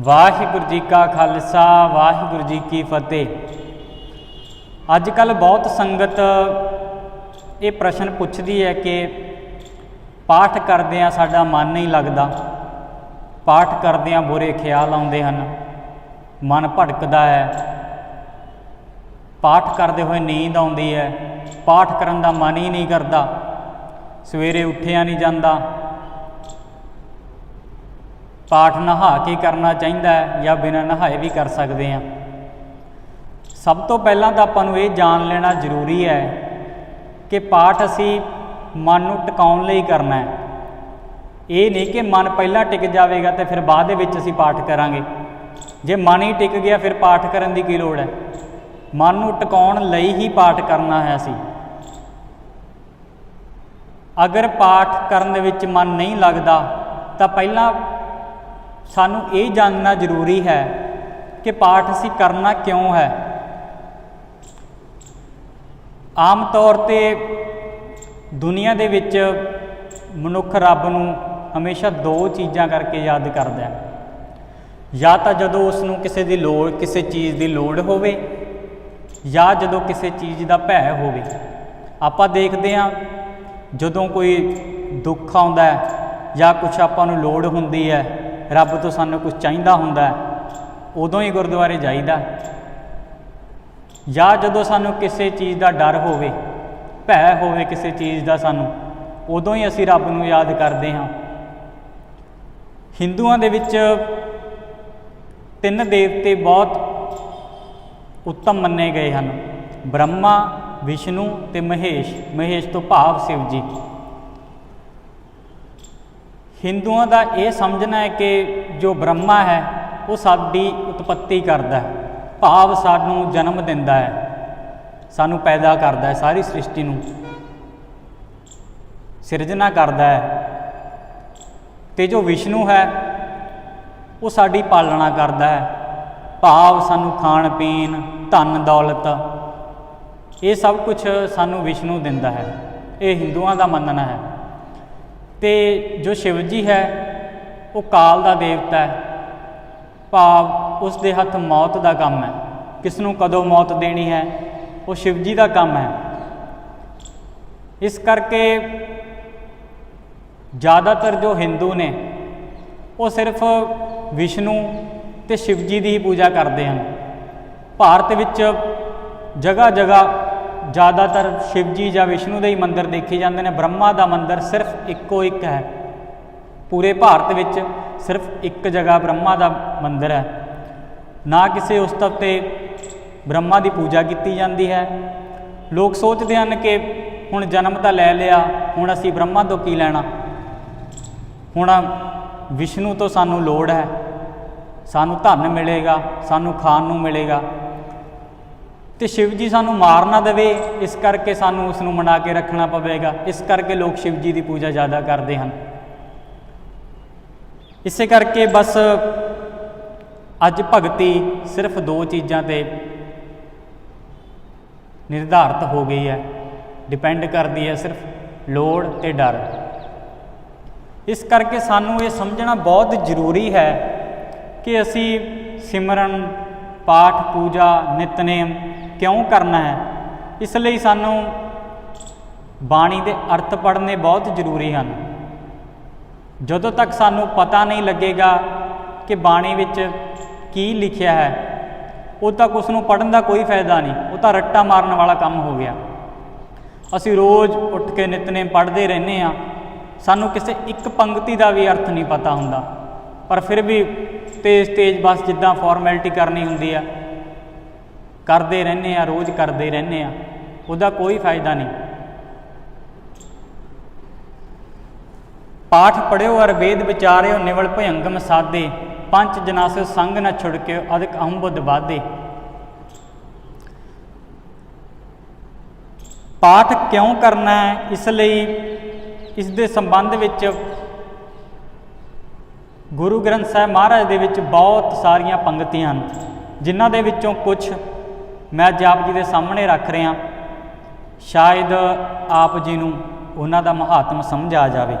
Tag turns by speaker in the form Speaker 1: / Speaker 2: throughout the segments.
Speaker 1: ਵਾਹਿਗੁਰੂ ਜੀ ਕਾ ਖਾਲਸਾ, ਵਾਹਿਗੁਰੂ ਜੀ ਕੀ ਫਤਿਹ। ਅੱਜ ਕੱਲ ਬਹੁਤ ਸੰਗਤ ਇਹ ਪ੍ਰਸ਼ਨ ਪੁੱਛਦੀ ਹੈ ਕਿ ਪਾਠ ਕਰਦਿਆਂ ਸਾਡਾ ਮਨ ਨਹੀਂ ਲੱਗਦਾ। ਪਾਠ ਕਰਦਿਆਂ ਬੁਰੇ ਖਿਆਲ ਆਉਂਦੇ ਹਨ। ਮਨ ਭਟਕਦਾ ਹੈ। ਪਾਠ ਕਰਦੇ ਹੋਏ ਨੀਂਦ ਆਉਂਦੀ ਹੈ। ਪਾਠ ਕਰਨ ਦਾ ਮਨ ਹੀ ਨਹੀਂ ਕਰਦਾ। ਸਵੇਰੇ ਉੱਠਿਆ ਨਹੀਂ ਜਾਂਦਾ। ਪਾਠ ਨਹਾ ਕੇ ਕਰਨਾ ਚਾਹੀਦਾ ਹੈ ਜਾਂ ਬਿਨਾਂ ਨਹਾਏ ਵੀ ਕਰ ਸਕਦੇ ਹਾਂ। ਸਭ ਤੋਂ ਪਹਿਲਾਂ ਤਾਂ ਆਪਾਂ ਨੂੰ ਇਹ ਜਾਣ ਲੈਣਾ ਜ਼ਰੂਰੀ ਹੈ ਕਿ ਪਾਠ ਅਸੀਂ ਮਨ ਨੂੰ ਟਿਕਾਉਣ ਲਈ ਕਰਨਾ ਹੈ। ਇਹ ਨਹੀਂ ਕਿ ਮਨ ਪਹਿਲਾਂ ਟਿਕ ਜਾਵੇਗਾ ਤੇ ਫਿਰ ਬਾਅਦ ਦੇ ਵਿੱਚ ਅਸੀਂ ਪਾਠ ਕਰਾਂਗੇ। ਜੇ ਮਨ ਹੀ ਟਿਕ ਗਿਆ ਫਿਰ ਪਾਠ ਕਰਨ ਦੀ ਕੀ ਲੋੜ ਹੈ? ਮਨ ਨੂੰ ਟਿਕਾਉਣ ਲਈ ਹੀ ਪਾਠ ਕਰਨਾ ਹੈ ਅਸੀਂ। ਅਗਰ ਪਾਠ ਕਰਨ ਦੇ ਵਿੱਚ ਮਨ ਨਹੀਂ ਲੱਗਦਾ ਤਾਂ ਪਹਿਲਾਂ ਸਾਨੂੰ ਇਹ ਜਾਣਨਾ ਜ਼ਰੂਰੀ ਹੈ ਕਿ ਪਾਠ ਅਸੀਂ ਕਰਨਾ ਕਿਉਂ ਹੈ। ਆਮ ਤੌਰ ਤੇ ਦੁਨੀਆ ਦੇ ਵਿੱਚ ਮਨੁੱਖ ਰੱਬ ਨੂੰ ਹਮੇਸ਼ਾ ਦੋ ਚੀਜ਼ਾਂ ਕਰਕੇ ਯਾਦ ਕਰਦਾ ਹੈ। ਜਾਂ ਤਾਂ ਜਦੋਂ ਉਸ ਨੂੰ ਕਿਸੇ ਦੀ ਲੋੜ, ਕਿਸੇ ਚੀਜ਼ ਦੀ ਲੋੜ ਹੋਵੇ, ਜਾਂ ਜਦੋਂ ਕਿਸੇ ਚੀਜ਼ ਦਾ ਭੈ ਹੋਵੇ। ਆਪਾਂ ਦੇਖਦੇ ਹਾਂ, ਜਦੋਂ ਕੋਈ ਦੁੱਖ ਆਉਂਦਾ ਜਾਂ ਕੁਝ ਆਪਾਂ ਨੂੰ ਲੋੜ ਹੁੰਦੀ ਹੈ ਰੱਬ ਤੋਂ ਸਾਨੂੰ ਕੁਝ ਚਾਹੀਦਾ ਹੁੰਦਾ ਉਦੋਂ ਹੀ ਗੁਰਦੁਆਰੇ ਜਾਈਦਾ। ਜਾਂ ਜਦੋਂ ਸਾਨੂੰ ਕਿਸੇ ਚੀਜ਼ ਦਾ ਡਰ ਹੋਵੇ, ਭੈ ਹੋਵੇ ਕਿਸੇ ਚੀਜ਼ ਦਾ ਸਾਨੂੰ, ਉਦੋਂ ਹੀ ਅਸੀਂ ਰੱਬ ਨੂੰ ਯਾਦ ਕਰਦੇ ਹਾਂ। ਹਿੰਦੂਆਂ ਦੇ ਵਿੱਚ ਤਿੰਨ ਦੇਵਤੇ ਬਹੁਤ ਉੱਤਮ ਮੰਨੇ ਗਏ ਹਨ। ਬ੍ਰਹਮਾ, ਵਿਸ਼ਨੂੰ ਤੇ ਮਹੇਸ਼। ਮਹੇਸ਼ ਤੋਂ ਭਾਵ ਸ਼ਿਵ ਜੀ। ਹਿੰਦੂਆਂ ਦਾ ਇਹ ਸਮਝਣਾ ਹੈ ਕਿ ਜੋ ਬ੍ਰਹਮਾ ਹੈ, ਉਹ ਸਾਡੀ ਉਤਪਤੀ ਕਰਦਾ ਹੈ, ਭਾਵ ਸਾਨੂੰ ਜਨਮ ਦਿੰਦਾ ਹੈ, ਸਾਨੂੰ ਪੈਦਾ ਕਰਦਾ ਹੈ ਸਾਰੀ ਸ੍ਰਿਸ਼ਟੀ ਨੂੰ। ਸਿਰਜਣਾ ਕਰਦਾ ਹੈ। ਤੇ ਜੋ ਵਿਸ਼ਨੂੰ ਹੈ, ਉਹ ਸਾਡੀ ਪਾਲਣਾ ਕਰਦਾ ਹੈ। ਭਾਵ ਸਾਨੂੰ ਖਾਣ, ਪੀਣ, ਧਨ, ਦੌਲਤ, ਇਹ ਸਭ ਕੁਝ ਸਾਨੂੰ ਵਿਸ਼ਨੂੰ ਦਿੰਦਾ ਹੈ। ਇਹ ਹਿੰਦੂਆਂ ਦਾ ਮੰਨਣਾ ਹੈ। ਤੇ ਜੋ ਸ਼ਿਵ ਜੀ ਹੈ, ਉਹ ਕਾਲ ਦਾ ਦੇਵਤਾ ਹੈ। ਭਾਵ ਉਸ ਦੇ ਹੱਥ ਮੌਤ ਦਾ ਕੰਮ ਹੈ। ਕਿਸ ਨੂੰ ਕਦੋਂ ਮੌਤ ਦੇਣੀ ਹੈ, ਉਹ ਸ਼ਿਵ ਜੀ ਦਾ ਕੰਮ ਹੈ। ਇਸ ਕਰਕੇ ਜ਼ਿਆਦਾਤਰ ਜੋ ਹਿੰਦੂ ਨੇ, ਉਹ ਸਿਰਫ ਵਿਸ਼ਨੂੰ ਤੇ ਸ਼ਿਵ ਜੀ ਦੀ ਹੀ ਪੂਜਾ ਕਰਦੇ ਹਨ। ਭਾਰਤ ਵਿੱਚ ਜਗ੍ਹਾ ਜਗ੍ਹਾ ਜ਼ਿਆਦਾਤਰ ਸ਼ਿਵ ਜੀ ਜਾਂ ਵਿਸ਼ਨੂੰ ਦੇ ਹੀ ਮੰਦਿਰ ਦੇਖੇ ਜਾਂਦੇ ਨੇ। ਬ੍ਰਹਮਾ ਦਾ ਮੰਦਿਰ ਸਿਰਫ ਇੱਕੋ ਇੱਕ ਹੈ। ਪੂਰੇ ਭਾਰਤ ਵਿੱਚ ਸਿਰਫ ਇੱਕ ਜਗ੍ਹਾ ਬ੍ਰਹਮਾ ਦਾ ਮੰਦਿਰ ਹੈ। ਨਾ ਕਿਸੇ ਉਸਤਵ ਤੇ ਬ੍ਰਹਮਾ ਦੀ ਪੂਜਾ ਕੀਤੀ ਜਾਂਦੀ ਹੈ। ਲੋਕ ਸੋਚਦੇ ਹਨ ਕਿ ਹੁਣ ਜਨਮ ਤਾਂ ਲੈ ਲਿਆ, ਹੁਣ ਅਸੀਂ ਬ੍ਰਹਮਾ ਤੋਂ ਕੀ ਲੈਣਾ? ਹੁਣ ਵਿਸ਼ਨੂੰ ਤੋਂ ਸਾਨੂੰ ਲੋੜ ਹੈ। ਸਾਨੂੰ ਧਨ ਮਿਲੇਗਾ, ਸਾਨੂੰ ਖਾਣ ਨੂੰ ਮਿਲੇਗਾ। ਤੇ ਸ਼ਿਵ ਜੀ ਸਾਨੂੰ ਮਾਰ ਨਾ ਦੇਵੇ, ਇਸ ਕਰਕੇ ਸਾਨੂੰ ਉਸ ਨੂੰ ਮਨਾ ਕੇ ਰੱਖਣਾ ਪਵੇਗਾ। ਇਸ ਕਰਕੇ ਲੋਕ ਸ਼ਿਵ ਜੀ ਦੀ ਪੂਜਾ ਜ਼ਿਆਦਾ ਕਰਦੇ ਹਨ। ਇਸੇ ਕਰਕੇ ਬਸ ਅੱਜ ਭਗਤੀ ਸਿਰਫ ਦੋ ਚੀਜ਼ਾਂ ਤੇ ਨਿਰਧਾਰਤ ਹੋ ਗਈ ਹੈ। ਡਿਪੈਂਡ ਕਰਦੀ ਹੈ ਸਿਰਫ ਲੋੜ ਤੇ ਡਰ। ਇਸ ਕਰਕੇ ਸਾਨੂੰ ਇਹ ਸਮਝਣਾ ਬਹੁਤ ਜ਼ਰੂਰੀ ਹੈ ਕਿ ਅਸੀਂ ਸਿਮਰਨ, ਪਾਠ, ਪੂਜਾ, ਨਿਤਨੇਮ ਕਿਉਂ ਕਰਨਾ ਹੈ? ਇਸ ਲਈ ਸਾਨੂੰ ਬਾਣੀ ਦੇ ਅਰਥ ਪੜ੍ਹਨੇ ਬਹੁਤ ਜ਼ਰੂਰੀ ਹਨ। ਜਦੋਂ ਤੱਕ ਸਾਨੂੰ ਪਤਾ ਨਹੀਂ ਲੱਗੇਗਾ ਕਿ ਬਾਣੀ ਵਿੱਚ ਕੀ ਲਿਖਿਆ ਹੈ ਉਹ ਤੱਕ ਉਸ ਨੂੰ ਪੜ੍ਹਨ ਦਾ ਕੋਈ ਫਾਇਦਾ ਨਹੀਂ। ਉਹ ਤਾਂ ਰੱਟਾ ਮਾਰਨ ਵਾਲਾ ਕੰਮ ਹੋ ਗਿਆ। ਅਸੀਂ ਰੋਜ਼ ਉੱਠ ਕੇ ਨਿਤਨੇਮ ਪੜ੍ਹਦੇ ਰਹਿੰਦੇ ਆ ਸਾਨੂੰ ਕਿਸੇ ਇੱਕ ਪੰਕਤੀ ਦਾ ਵੀ ਅਰਥ ਨਹੀਂ ਪਤਾ ਹੁੰਦਾ। ਪਰ ਫਿਰ ਵੀ ਤੇਜ਼ ਤੇਜ਼ ਬਸ ਜਿੱਦਾਂ ਫਾਰਮੈਲਿਟੀ ਕਰਨੀ ਹੁੰਦੀ ਆ ਕਰਦੇ ਰਹਿੰਦੇ ਆ, ਰੋਜ਼ ਕਰਦੇ ਰਹਿੰਦੇ ਆ, ਉਹਦਾ ਕੋਈ ਫਾਇਦਾ ਨਹੀਂ। ਪਾਠ ਪੜਿਓ ਅਰ ਵੇਦ ਵਿਚਾਰਿਓ, ਨਿਵਲ ਭਯੰਗਮ ਸਾਦੇ, ਪੰਜ ਜਨਾਸੇ ਸੰਗ ਨਾ ਛੁੜਕਿਓ, ਅਦਿਕ ਅਹੰਬੁੱਧ ਬਾਦੇ ਪਾਠ ਕਿਉਂ ਕਰਨਾ ਹੈ? ਇਸ ਲਈ ਇਸ ਦੇ ਸੰਬੰਧ ਵਿੱਚ ਗੁਰੂ ਗ੍ਰੰਥ ਸਾਹਿਬ ਮਹਾਰਾਜ ਦੇ ਵਿੱਚ ਬਹੁਤ ਸਾਰੀਆਂ ਪੰਕਤੀਆਂ ਹਨ, ਜਿਨ੍ਹਾਂ ਦੇ ਵਿੱਚੋਂ ਕੁਝ ਮੈਂ ਅੱਜ ਆਪ ਜੀ ਦੇ ਸਾਹਮਣੇ ਰੱਖ ਰਿਹਾ। ਸ਼ਾਇਦ ਆਪ ਜੀ ਨੂੰ ਉਹਨਾਂ ਦਾ ਮਹਾਤਮ ਸਮਝ ਆ ਜਾਵੇ।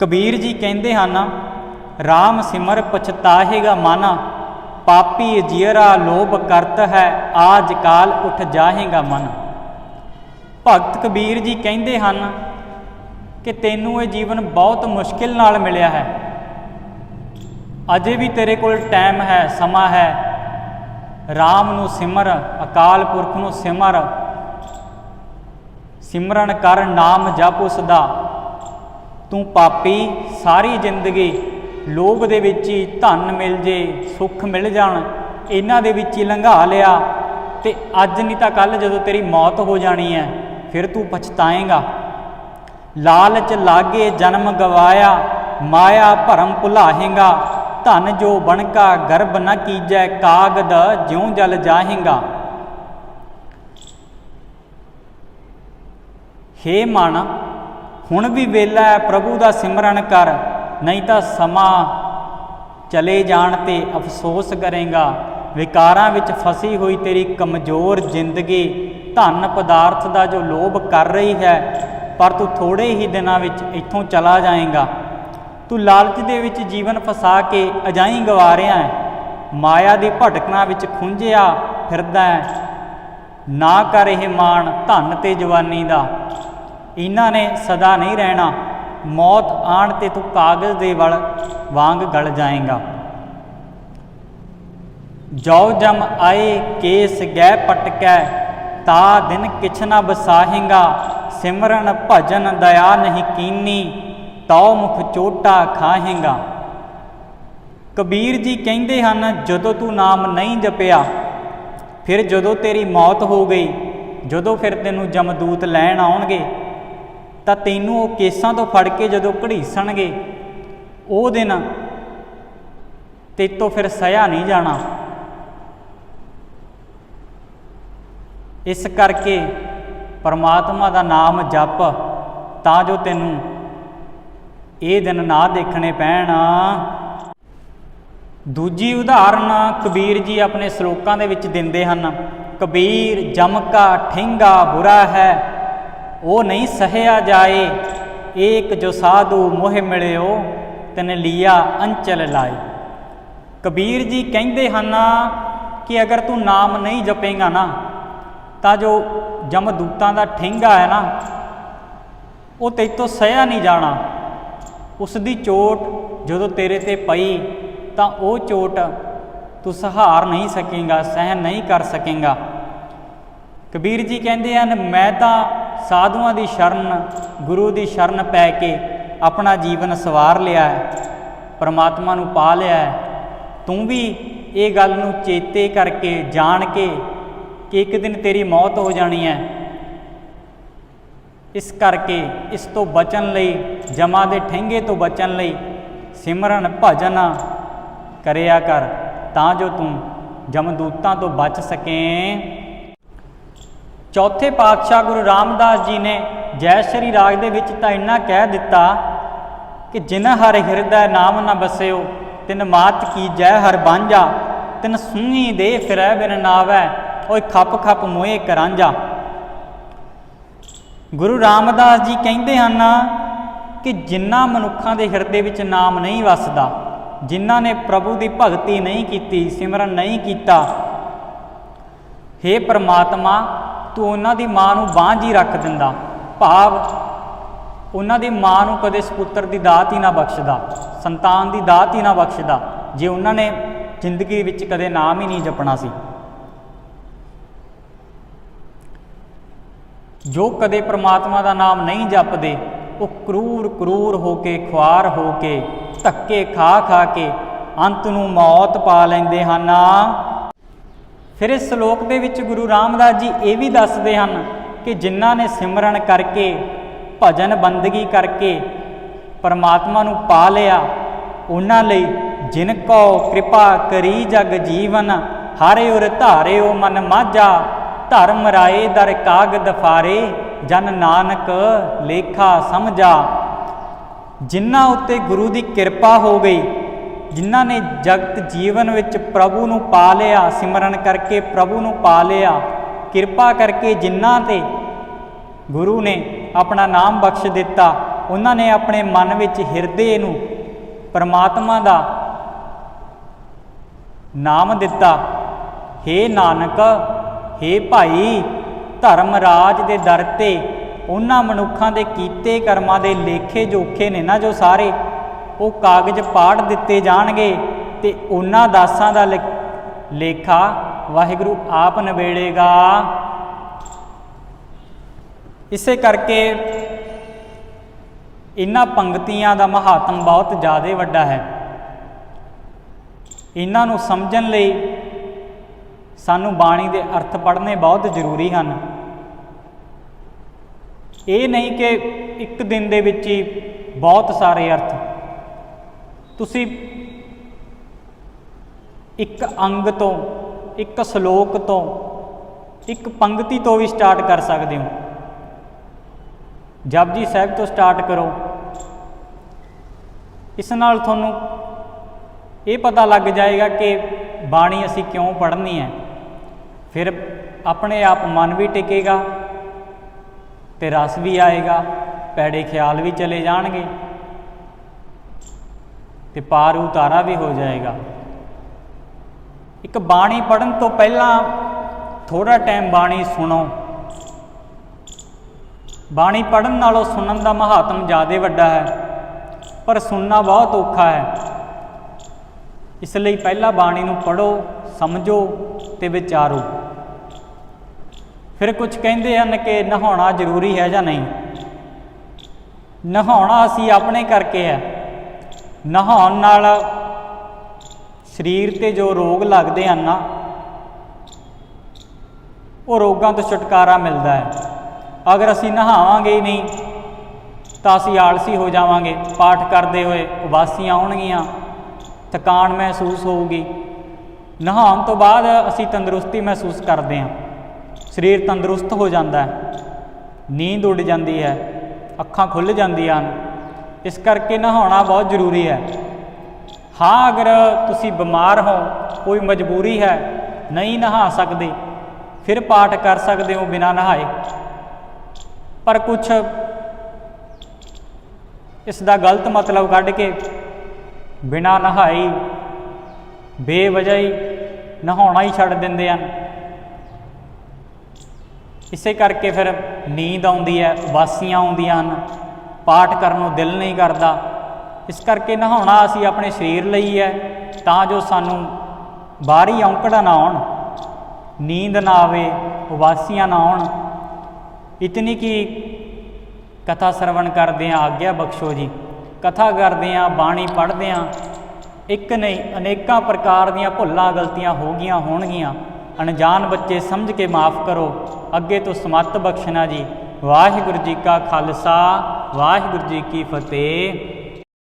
Speaker 1: ਕਬੀਰ ਜੀ ਕਹਿੰਦੇ ਹਨ RAM ਸਿਮਰ ਪਛਤਾਹੇਗਾ ਮਨ, ਪਾਪੀ ਜੀਰਾ ਲੋਭ ਕਰਤ ਹੈ, ਆਜ ਕਾਲ ਉਠ ਜਾਹੇਗਾ ਮਨ। ਭਗਤ ਕਬੀਰ ਜੀ ਕਹਿੰਦੇ ਹਨ ਕਿ ਤੈਨੂੰ ਇਹ ਜੀਵਨ ਬਹੁਤ ਮੁਸ਼ਕਿਲ ਨਾਲ ਮਿਲਿਆ ਹੈ। ਅਜੇ ਵੀ ਤੇਰੇ ਕੋਲ ਟਾਈਮ ਹੈ, ਸਮਾਂ ਹੈ RAM ਨੂੰ ਸਿਮਰ, ਅਕਾਲ ਪੁਰਖ ਨੂੰ ਸਿਮਰ। ਸਿਮਰਨ ਕਰ ਨਾਮ ਜਪ ਉਸ ਦਾ ਤੂੰ ਪਾਪੀ ਸਾਰੀ ਜ਼ਿੰਦਗੀ ਲੋਭ ਦੇ ਵਿੱਚ ਹੀ ਧਨ ਮਿਲ ਜੇ, ਸੁੱਖ ਮਿਲ ਜਾਣ, ਇਹਨਾਂ ਦੇ ਵਿੱਚ ਹੀ ਲੰਘਾ ਲਿਆ। ਤੇ ਅੱਜ ਨਹੀਂ ਤਾਂ ਕੱਲ ਜਦੋਂ ਤੇਰੀ ਮੌਤ ਹੋ ਜਾਣੀ ਹੈ, ਫਿਰ ਤੂੰ ਪਛਤਾਏਗਾ। ਲਾਲਚ ਲਾਗੇ ਜਨਮ ਗਵਾਇਆ, ਮਾਇਆ ਭਰਮ ਭੁਲਾਹੇਗਾ। ਧਨ ਜੋ ਬਣਕਾ ਗਰਭ ਨ ਕੀਜੈ ਕਾਗਦ ਜਿਉ ਜਲ ਜਾਹੇਗਾ। ਹੇ ਮਨ, ਹੁਣ ਵੀ ਵੇਲਾ ਹੈ ਪ੍ਰਭੂ ਦਾ ਸਿਮਰਨ ਕਰ, ਨਹੀਂ ਤਾਂ ਸਮਾਂ ਚਲੇ ਜਾਣ ਤੇ ਅਫਸੋਸ ਕਰੇਗਾ। ਵਿਕਾਰਾਂ ਵਿੱਚ ਫਸੀ ਹੋਈ ਤੇਰੀ ਕਮਜ਼ੋਰ ਜ਼ਿੰਦਗੀ, ਧਨ ਪਦਾਰਥ ਦਾ ਜੋ ਲੋਭ ਕਰ ਰਹੀ ਹੈ, ਪਰ ਤੂੰ ਥੋੜੇ ਹੀ ਦਿਨਾਂ ਵਿੱਚ ਇੱਥੋਂ ਚਲਾ ਜਾਏਗਾ। ਤੂੰ ਲਾਲਚ ਦੇ ਵਿੱਚ ਜੀਵਨ ਫਸਾ ਕੇ ਅਜਾਈ ਗਵਾ ਰਿਹਾ ਹੈ। ਮਾਇਆ ਦੀ ਭਟਕਣਾ ਵਿੱਚ ਖੁੰਝਿਆ ਫਿਰਦਾ ਹੈ। ਨਾ ਕਰ ਇਹ ਮਾਣ ਧਨ ਤੇ ਜਵਾਨੀ ਦਾ। ਇਹਨਾਂ ਨੇ ਸਦਾ ਨਹੀਂ ਰਹਿਣਾ। ਮੌਤ ਆਣ ਤੇ ਤੂੰ ਕਾਗਜ਼ ਦੇ ਵਲ ਵਾਂਗ ਗਲ ਜਾਏਗਾ। ਜੋ ਜਮ ਆਏ ਕੇਸ ਗਹਿ ਪਟਕੈ, ਤਾ ਦਿਨ ਕਿਛ ਨਾ ਬਸਾਹੇਗਾ। ਸਿਮਰਨ ਭਜਨ ਦਇਆ ਨਹੀਂ ਕੀਨੀ। ਤਉ ਮੁਖ ਚੋਟਾ ਖਾਹੇਗਾ। ਕਬੀਰ ਜੀ ਕਹਿੰਦੇ ਹਨ, ਜਦੋਂ ਤੂੰ ਨਾਮ ਨਹੀਂ ਜਪਿਆ, ਫਿਰ ਜਦੋਂ ਤੇਰੀ ਮੌਤ ਹੋ ਗਈ, ਜਦੋਂ ਫਿਰ ਤੈਨੂੰ ਜਮਦੂਤ ਲੈਣ ਆਉਣਗੇ, ਤਾਂ ਤੈਨੂੰ ਉਹ ਕੇਸਾਂ ਤੋਂ ਫੜ ਕੇ ਜਦੋਂ ਘੜੀਸਣਗੇ, ਉਹ ਦਿਨ ਤੇ ਤੋਂ ਫਿਰ ਸਹਿਆ ਨਹੀਂ ਜਾਣਾ। ਇਸ ਕਰਕੇ ਪਰਮਾਤਮਾ ਦਾ ਨਾਮ ਜਪ ਤਾਂ ਜੋ ਤੈਨੂੰ ਇਹ ਦਿਨ ਨਾ ਦੇਖਣੇ ਪੈਣ। ਦੂਜੀ ਉਦਾਹਰਨ ਕਬੀਰ ਜੀ ਆਪਣੇ ਸ਼ਲੋਕਾਂ ਦੇ ਵਿੱਚ ਦਿੰਦੇ ਹਨ, ਕਬੀਰ ਜਮਕਾ ਠਿੰਗਾ ਬੁਰਾ ਹੈ, ਉਹ ਨਹੀਂ ਸਹਿਆ ਜਾਏ, ਏਕ ਜੋ ਸਾਧੂ ਮੋਹ ਮਿਲਿਓ, ਤਨ ਲਿਆ ਅੰਚਲ ਲਾਏ। ਕਬੀਰ ਜੀ ਕਹਿੰਦੇ ਹਨ ਕਿ ਅਗਰ ਤੂੰ ਨਾਮ ਨਹੀਂ ਜਪੇਗਾ ਨਾ, ਤਾਂ ਜੋ ਜਮਦੂਤਾਂ ਦਾ ਠਿੰਗਾ ਹੈ ਨਾ, ਉਹ ਤੇਤੋਂ ਸਹਿਆ ਨਹੀਂ ਜਾਣਾ। ਉਸ ਦੀ ਚੋਟ ਜਦੋਂ ਤੇਰੇ ਤੇ ਪਈ ਤਾਂ ਉਹ ਚੋਟ ਤੂੰ ਸਹਾਰ ਨਹੀਂ ਸਕੇਗਾ ਸਹਿਨ ਨਹੀਂ ਕਰ ਸਕੇਗਾ। ਕਬੀਰ ਜੀ ਕਹਿੰਦੇ ਹਨ, ਮੈਂ ਤਾਂ ਸਾਧੂਆਂ ਦੀ ਸ਼ਰਨ, ਗੁਰੂ ਦੀ ਸ਼ਰਨ ਪੈ ਕੇ ਆਪਣਾ ਜੀਵਨ ਸਵਾਰ ਲਿਆ ਹੈ, ਪਰਮਾਤਮਾ ਨੂੰ ਪਾ ਲਿਆ ਹੈ। ਤੂੰ ਵੀ ਇਹ ਗੱਲ ਨੂੰ ਚੇਤੇ ਕਰਕੇ ਜਾਣ ਕੇ ਕਿ ਇੱਕ ਦਿਨ ਤੇਰੀ ਮੌਤ ਹੋ ਜਾਣੀ ਹੈ। ਇਸ ਕਰਕੇ ਇਸ ਤੋਂ ਬਚਣ ਲਈ, ਜਮਾ ਦੇ ਠਹਿੰਗੇ ਤੋਂ ਬਚਣ ਲਈ ਸਿਮਰਨ ਭਜਨ ਕਰਿਆ ਕਰ, ਤਾਂ ਜੋ ਤੂੰ ਜਮਦੂਤਾਂ ਤੋਂ ਬਚ ਸਕੇ। ਚੌਥੇ ਪਾਤਸ਼ਾਹ ਗੁਰੂ ਰਾਮਦਾਸ ਜੀ ਨੇ ਜੈ ਸ਼੍ਰੀ ਰਾਗ ਦੇ ਵਿੱਚ ਤਾਂ ਇੰਨਾ ਕਹਿ ਦਿੱਤਾ ਕਿ ਜਿਨ ਹਰ ਹਿਰਦੈ ਨਾਮ ਨਾ ਬਸਿਓ, ਤਿਨ ਮਾਤ ਕੀ ਜੈ ਹਰ ਬਾਂਝਾ, ਤਿਨ ਸੁਣੀ ਦੇ ਫਿਰੈ ਬਿਨ ਨਾਵੈ, ਓਏ ਖੱਪ ਖੱਪ ਮੋਏ ਕਰਾਂਝਾ। ਗੁਰੂ ਰਾਮਦਾਸ ਜੀ ਕਹਿੰਦੇ ਹਨ ਕਿ ਜਿਨ੍ਹਾਂ ਮਨੁੱਖਾਂ ਦੇ ਹਿਰਦੇ ਵਿੱਚ ਨਾਮ ਨਹੀਂ ਵਸਦਾ, ਜਿਨ੍ਹਾਂ ਨੇ ਪ੍ਰਭੂ ਦੀ ਭਗਤੀ ਨਹੀਂ ਕੀਤੀ, ਸਿਮਰਨ ਨਹੀਂ ਕੀਤਾ हे ਪ੍ਰਮਾਤਮਾ, ਤੂੰ ਉਹਨਾਂ ਦੀ ਮਾਂ ਨੂੰ ਬਾਂਝ ਹੀ ਰੱਖ ਦਿੰਦਾ। ਭਾਵ, ਉਹਨਾਂ ਦੀ ਮਾਂ ਨੂੰ ਕਦੇ ਸਪੁੱਤਰ ਦੀ ਦਾਤ ਹੀ ਨਾ ਬਖਸ਼ਦਾ, ਸੰਤਾਨ ਦੀ ਦਾਤ ਹੀ ਨਾ ਬਖਸ਼ਦਾ, ਜੇ ਉਹਨਾਂ ਨੇ ਜ਼ਿੰਦਗੀ ਵਿੱਚ ਕਦੇ ਨਾਮ ਹੀ ਨਹੀਂ ਜਪਣਾ ਸੀ। ਜੋ ਕਦੇ ਪ੍ਰਮਾਤਮਾ ਦਾ ਨਾਮ ਨਹੀਂ ਜਪਦੇ, ਉਹ ਕਰੂਰ ਕਰੂਰ ਹੋ ਕੇ ਖੁਆਰ ਹੋ ਕੇ, ਧੱਕੇ ਖਾ ਖਾ ਕੇ ਅੰਤ ਨੂੰ ਮੌਤ ਪਾ ਲੈਂਦੇ ਹਨ। ਫਿਰ ਇਸ ਸ਼ਲੋਕ ਦੇ ਵਿੱਚ ਗੁਰੂ ਰਾਮਦਾਸ ਜੀ ਇਹ ਵੀ ਦੱਸਦੇ ਹਨ ਕਿ ਜਿਨ੍ਹਾਂ ਨੇ ਸਿਮਰਨ ਕਰਕੇ, ਭਜਨ ਬੰਦਗੀ ਕਰਕੇ ਪਰਮਾਤਮਾ ਨੂੰ ਪਾ ਲਿਆ, ਉਹਨਾਂ ਲਈ ਜਿਨ ਕੋ ਕਿਰਪਾ ਕਰੀ ਜਗ ਜੀਵਨ, ਹਾਰੇ ਉਰ ਧਾਰਿਓ ਮਨ ਮਾਝਾ। ਧਰਮ ਰਾਏ ਦਰ ਕਾਗ ਦਫਾਰੇ ਜਨ ਨਾਨਕ ਲੇਖਾ ਸਮਝਾ। ਜਿਨ੍ਹਾਂ ਉੱਤੇ ਗੁਰੂ ਦੀ ਕਿਰਪਾ ਹੋ ਗਈ, ਜਿਨ੍ਹਾਂ ਨੇ ਜਗਤ ਜੀਵਨ ਵਿੱਚ ਪ੍ਰਭੂ ਨੂੰ ਪਾ ਲਿਆ, ਸਿਮਰਨ ਕਰਕੇ ਪ੍ਰਭੂ ਨੂੰ ਪਾ ਲਿਆ, ਕਿਰਪਾ ਕਰਕੇ ਜਿਨ੍ਹਾਂ ਤੇ ਗੁਰੂ ਨੇ ਆਪਣਾ ਨਾਮ ਬਖਸ਼ ਦਿੱਤਾ, ਉਹਨਾਂ ਨੇ ਆਪਣੇ ਮਨ ਵਿੱਚ ਹਿਰਦੇ ਨੂੰ ਪਰਮਾਤਮਾ ਦਾ ਨਾਮ ਦਿੱਤਾ। ਹੇ ਨਾਨਕ ਹੇ ਭਾਈ, ਧਰਮ ਰਾਜ ਦੇ ਦਰ ਤੇ ਉਹਨਾਂ ਮਨੁੱਖਾਂ ਦੇ ਕੀਤੇ ਕਰਮਾਂ ਦੇ ਲੇਖੇ ਜੋਖੇ ਨੇ ਨਾ ਜੋ ਸਾਰੇ। ਉਹ ਕਾਗਜ਼ ਪਾੜ ਦਿੱਤੇ ਜਾਣਗੇ ਤੇ ਉਹਨਾਂ ਦਾਸਾਂ ਦਾ ਲਿਖ- ਲੇਖਾ ਵਾਹਿਗੁਰੂ ਆਪ ਨਿਬੇੜੇਗਾ। ਇਸੇ ਕਰਕੇ ਇਹਨਾਂ ਪੰਕਤੀਆਂ ਦਾ ਮਹਾਤਮ ਬਹੁਤ ਜ਼ਿਆਦਾ ਵੱਡਾ ਹੈ। ਇਹਨਾਂ ਨੂੰ ਸਮਝਣ ਲਈ ਸਾਨੂੰ ਬਾਣੀ ਦੇ ਅਰਥ ਪੜ੍ਹਨੇ ਬਹੁਤ ਜ਼ਰੂਰੀ ਹਨ। ਇਹ ਨਹੀਂ ਕਿ ਇੱਕ ਦਿਨ ਦੇ ਵਿੱਚ ਹੀ ਬਹੁਤ ਸਾਰੇ ਅਰਥ। ਤੁਸੀਂ ਇੱਕ ਅੰਗ ਤੋਂ, ਇੱਕ ਸ਼ਲੋਕ ਤੋਂ, ਇੱਕ ਪੰਕਤੀ ਤੋਂ ਵੀ ਸਟਾਰਟ ਕਰ ਸਕਦੇ ਹੋ। ਜਪਜੀ ਸਾਹਿਬ ਤੋਂ ਸਟਾਰਟ ਕਰੋ। ਇਸ ਨਾਲ ਤੁਹਾਨੂੰ ਇਹ ਪਤਾ ਲੱਗ ਜਾਏਗਾ ਕਿ ਬਾਣੀ ਅਸੀਂ ਕਿਉਂ ਪੜ੍ਹਨੀ ਹੈ। ਫਿਰ ਆਪਣੇ ਆਪ ਮਨ ਵੀ ਟਿਕੇਗਾ ਤੇ ਰਸ ਵੀ ਆਏਗਾ ਪੈੜੇ ਖਿਆਲ ਵੀ ਚਲੇ ਜਾਣਗੇ ਤੇ ਪਾਰ ਉਤਾਰਾ ਵੀ ਹੋ ਜਾਏਗਾ। ਇੱਕ ਬਾਣੀ ਪੜਨ ਤੋਂ ਪਹਿਲਾਂ ਥੋੜਾ ਟਾਈਮ ਬਾਣੀ ਸੁਣੋ। ਬਾਣੀ ਪੜਨ ਨਾਲੋਂ ਸੁਣਨ ਦਾ ਮਹਾਤਮ ਜ਼ਿਆਦਾ ਵੱਡਾ ਹੈ, ਪਰ ਸੁਣਨਾ ਬਹੁਤ ਔਖਾ ਹੈ। ਇਸ ਲਈ ਪਹਿਲਾਂ ਬਾਣੀ ਨੂੰ ਪੜੋ ਸਮਝੋ ਤੇ ਵਿਚਾਰੋ। ਫਿਰ ਕੁਝ ਕਹਿੰਦੇ ਹਨ ਕਿ ਨਹਾਉਣਾ ਜ਼ਰੂਰੀ ਹੈ ਜਾਂ ਨਹੀਂ? ਨਹਾਉਣਾ ਅਸੀਂ ਆਪਣੇ ਕਰਕੇ ਹੈ। ਨਹਾਉਣ ਨਾਲ ਸਰੀਰ ਤੇ ਜੋ ਰੋਗ ਲੱਗਦੇ ਹਨ ਨਾ, ਉਹ ਰੋਗਾਂ ਤੋਂ ਛੁਟਕਾਰਾ ਮਿਲਦਾ ਹੈ। ਅਗਰ ਅਸੀਂ ਨਹਾਵਾਂਗੇ ਹੀ ਨਹੀਂ, ਤਾਂ ਅਸੀਂ ਆਲਸੀ ਹੋ ਜਾਵਾਂਗੇ। ਪਾਠ ਕਰਦੇ ਹੋਏ ਉਬਾਸੀਆਂ ਆਉਣਗੀਆਂ, ਥਕਾਨ ਮਹਿਸੂਸ ਹੋਊਗੀ। ਨਹਾਉਣ ਤੋਂ ਬਾਅਦ ਅਸੀਂ ਤੰਦਰੁਸਤੀ ਮਹਿਸੂਸ ਕਰਦੇ ਹਾਂ। ਸਰੀਰ ਤੰਦਰੁਸਤ ਹੋ ਜਾਂਦਾ ਹੈ, ਨੀਂਦ ਉੱਡ ਜਾਂਦੀ ਹੈ, ਅੱਖਾਂ ਖੁੱਲ ਜਾਂਦੀਆਂ ਹਨ। ਇਸ ਕਰਕੇ ਨਹਾਉਣਾ ਬਹੁਤ ਜ਼ਰੂਰੀ ਹੈ। ਹਾਂ, ਅਗਰ ਤੁਸੀਂ ਬਿਮਾਰ ਹੋ, ਕੋਈ ਮਜਬੂਰੀ ਹੈ, ਨਹੀਂ ਨਹਾ ਸਕਦੇ, ਫਿਰ ਪਾਠ ਕਰ ਸਕਦੇ ਹੋ ਬਿਨਾਂ ਨਹਾਏ। ਪਰ ਕੁਝ ਇਸ ਦਾ ਗਲਤ ਮਤਲਬ ਕੱਢ ਕੇ ਬਿਨਾਂ ਨਹਾਈ, ਬੇਵਜ੍ਹਾ ਨਹਾਉਣਾ ਹੀ ਛੱਡ ਦਿੰਦੇ ਹਨ। ਇਸੇ ਕਰਕੇ ਫਿਰ ਨੀਂਦ ਆਉਂਦੀ ਹੈ, ਉਬਾਸੀਆਂ ਆਉਂਦੀਆਂ ਹਨ, ਪਾਠ ਕਰਨ ਨੂੰ ਦਿਲ ਨਹੀਂ ਕਰਦਾ। ਇਸ ਕਰਕੇ ਨਹਾਉਣਾ ਅਸੀਂ ਆਪਣੇ ਸਰੀਰ ਲਈ ਹੈ, ਤਾਂ ਜੋ ਸਾਨੂੰ ਬਾਹਰੀ ਔਂਕੜਾ ਨਾ ਆਉਣ, ਨੀਂਦ ਨਾ ਆਵੇ, ਉਬਾਸੀਆਂ ਨਾ ਆਉਣ। ਇਤਨੀ ਕੀ ਕਥਾ ਸਰਵਣ ਕਰਦੇ ਆ ਆਗਿਆ ਬਖਸ਼ੋ ਜੀ। ਕਥਾ ਕਰਦੇ ਆ ਬਾਣੀ ਪੜ੍ਹਦੇ ਆ ਇੱਕ ਨਹੀਂ, ਅਨੇਕਾਂ ਪ੍ਰਕਾਰ ਦੀਆਂ ਭੁੱਲਾਂ ਗਲਤੀਆਂ ਹੋ ਗਈਆਂ ਹੋਣਗੀਆਂ। ਅਣਜਾਣ ਬੱਚੇ ਸਮਝ ਕੇ ਮਾਫ ਕਰੋ। ਅੱਗੇ ਤੋਂ ਸਮੱਤ ਬਖਸ਼ਣਾ ਜੀ। ਵਾਹਿਗੁਰੂ ਜੀ ਕਾ ਖਾਲਸਾ ਵਾਹਿਗੁਰੂ ਜੀ ਕੀ ਫਤਿਹ।